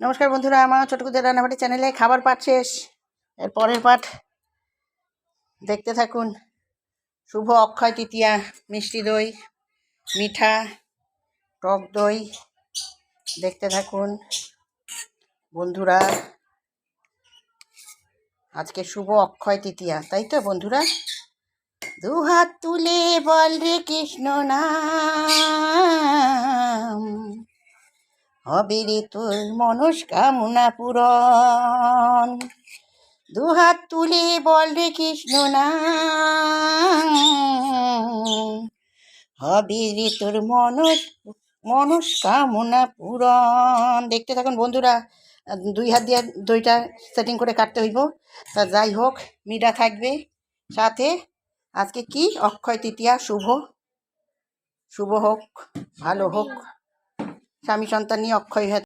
নমস্কার বন্ধুরা, আমার ছোটকুদের রান্নাবাড়ি চ্যানেলে খাবার পাঠ শেষ। এর পরের পাঠ দেখতে থাকুন। শুভ অক্ষয় তৃতীয়া, মিষ্টি দই, মিঠা, টক দই দেখতে থাকুন। বন্ধুরা, আজকে শুভ অক্ষয় তৃতীয়া, তাই তো বন্ধুরা? দু হাত তুলে বল রে কৃষ্ণ নাম। হবে রে তোর মনস্কামনা পূরণ। দু হাত তুলে বল রে কৃষ্ণ না হবে রে তোর মনস, মনস্কামনা পূরণ। দেখতে থাকুন বন্ধুরা, দুই হাত দিয়ে দইটা সেটিং করে কাটতে হইব। তা যাই হোক মিডা থাকবে সাথে। আজকে কি? অক্ষয় তৃতীয়া, শুভ। শুভ হোক, ভালো হোক। স্বামী সন্তান নিয়ে অক্ষয় হয়ে